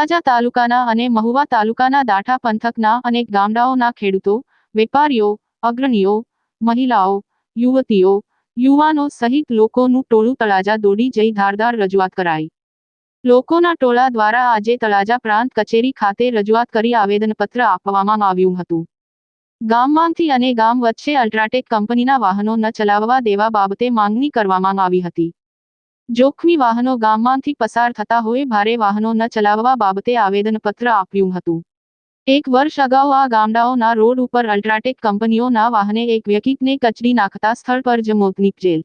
તળાજા તાલુકાના અને મહુવા તાલુકાના દાઠા પંથકના અનેક ગામડાઓના ખેડૂતો, વેપારીઓ, અગ્રણીઓ, મહિલાઓ, યુવતીઓ, યુવાનો સહિત લોકોનું ટોળું તળાજા દોડી જઈ ધારદાર રજૂઆત કરાઈ. લોકોના ટોળા દ્વારા આજે તળાજા પ્રાંત કચેરી ખાતે રજૂઆત કરી આવેદનપત્ર આપવામાં આવ્યું હતું. ગામમાંથી અને ગામ વચ્ચે અલ્ટ્રાટેક કંપનીના વાહનો ન ચલાવવા દેવા બાબતે માંગણી કરવામાં આવી હતી. જોખમી વાહનો ગામમાંથી પસાર થતા હોય ભારે વાહનો ન ચલાવવા બાબતે આવેદનપત્ર આપ્યું હતું. એક વર્ષ અગાઉ આ ગામડાઓના રોડ ઉપર અલ્ટ્રાટેક કંપનીઓના વાહને એક વ્યક્તિને કચડી નાખતા સ્થળ પર જ મોત નીપજેલ.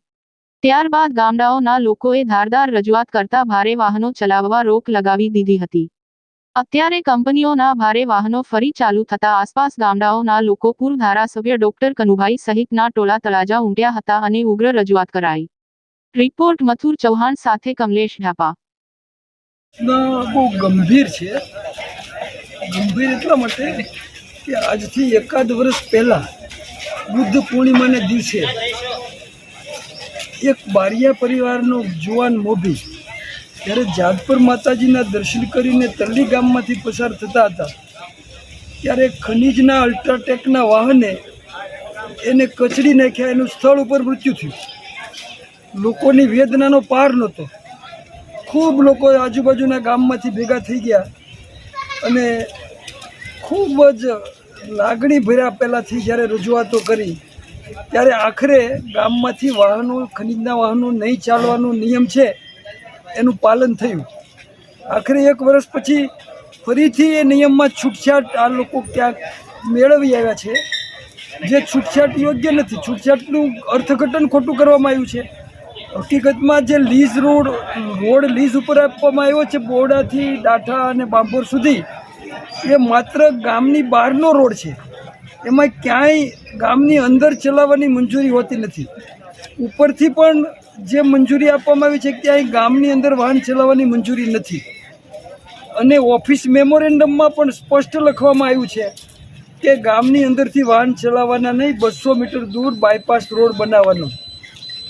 ત્યારબાદ ગામડાઓના લોકોએ ધારદાર રજૂઆત કરતા ભારે વાહનો ચલાવવા રોક લગાવી દીધી હતી. અત્યારે કંપનીઓના ભારે વાહનો ફરી ચાલુ થતા આસપાસ ગામડાઓના લોકો પૂર્વ ધારાસભ્ય ડોક્ટર કનુભાઈ સહિતના ટોળા તળાજા ઉમટ્યા હતા અને ઉગ્ર રજૂઆત કરાઈ. રિપોર્ટ મથુર ચૌહાણ સાથે કમલેશ ઢાપા. બહુ ગંભીર છે. ગંભીર એટલા માટે કે આજથી એકાદ વર્ષ પહેલાં બુદ્ધ પૂર્ણિમાને દિવસે એક બારિયા પરિવારનો જુવાન મોભી જ્યારે જાતપર માતાજીના દર્શન કરીને તરલી ગામમાંથી પસાર થતા હતા, ત્યારે ખનીજના અલ્ટ્રાટેકના વાહને એને કચડી નાખ્યા, એનું સ્થળ ઉપર મૃત્યુ થયું. લોકોની વેદનાનો પાર નહોતો. ખૂબ લોકો આજુબાજુના ગામમાંથી ભેગા થઈ ગયા અને ખૂબ જ લાગણી ભર્યા પહેલાંથી જ્યારે રજૂઆતો કરી, ત્યારે આખરે ગામમાંથી વાહનો, ખનીજના વાહનો નહીં ચાલવાનો નિયમ છે એનું પાલન થયું. આખરે એક વર્ષ પછી ફરીથી એ નિયમમાં છૂટછાટ આ લોકો ક્યાંક મેળવી આવ્યા છે. જે છૂટછાટ યોગ્ય નથી. છૂટછાટનું અર્થઘટન ખોટું કરવામાં આવ્યું છે. હકીકતમાં જે લીઝ રોડ રોડ લીઝ ઉપર આપવામાં આવ્યો છે બોરડાથી ડાઠા અને બાંભોર સુધી, એ માત્ર ગામની બહારનો રોડ છે. એમાં ક્યાંય ગામની અંદર ચલાવવાની મંજૂરી હોતી નથી. ઉપરથી પણ જે મંજૂરી આપવામાં આવી છે, ક્યાંય ગામની અંદર વાહન ચલાવવાની મંજૂરી નથી. અને ઓફિસ મેમોરેન્ડમમાં પણ સ્પષ્ટ લખવામાં આવ્યું છે કે ગામની અંદરથી વાહન ચલાવવાના નહીં, બસો મીટર દૂર બાયપાસ રોડ બનાવવાનો.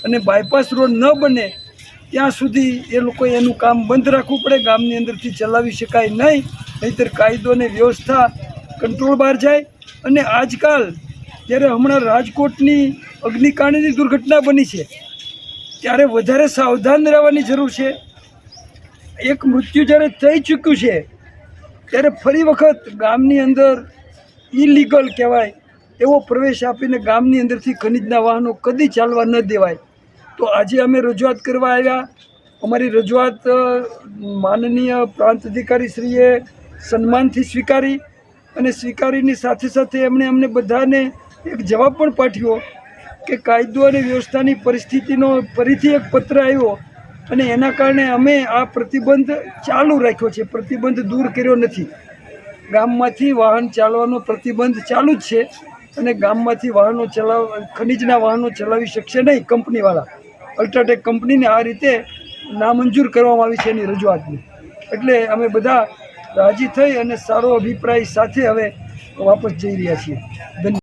અને બાયપાસ રોડ ન બને, ત્યાં સુધી એ લોકોએ એનું કામ બંધ રાખવું પડે, ગામની અંદરથી ચલાવી શકાય નહીં, નહીંતર કાયદો અને વ્યવસ્થા કંટ્રોલ બહાર જાય. અને આજકાલ, જ્યારે હમણાં રાજકોટની અગ્નિકાંડની દુર્ઘટના બની છે, ત્યારે વધારે સાવધાન રહેવાની જરૂર છે. એક મૃત્યુ જ્યારે થઈ ચૂક્યું છે, ત્યારે ફરી વખત ગામની અંદર ઇલીગલ કહેવાય, એવો પ્રવેશ આપીને ગામની અંદરથી ખનીજના વાહનો કદી ચાલવા ન દેવાય. તો આજે અમે રજૂઆત કરવા આવ્યા. અમારી રજૂઆત માનનીય પ્રાંત અધિકારીશ્રીએ સન્માનથી સ્વીકારી અને સ્વીકારીની સાથે સાથે એમણે અમને બધાને એક જવાબ પણ પાઠવ્યો કે કાયદો અને વ્યવસ્થાની પરિસ્થિતિનો ફરીથી એક પત્ર આવ્યો અને એના કારણે અમે આ પ્રતિબંધ ચાલુ રાખ્યો છે. પ્રતિબંધ દૂર કર્યો નથી. ગામમાંથી વાહન ચાલવાનો પ્રતિબંધ ચાલુ જ છે અને ગામમાંથી વાહનો ચલાવ, ખનીજના વાહનો ચલાવી શકશે નહીં કંપનીવાળા. અલ્ટ્રાટેક કંપનીને આ રીતે નામંજૂર કરવામાં આવી છે એની રજૂઆતની. એટલે અમે બધા રાજી થઈ અને સારો અભિપ્રાય સાથે હવે વાપસ જઈ રહ્યા છીએ. ધન્યવાદ.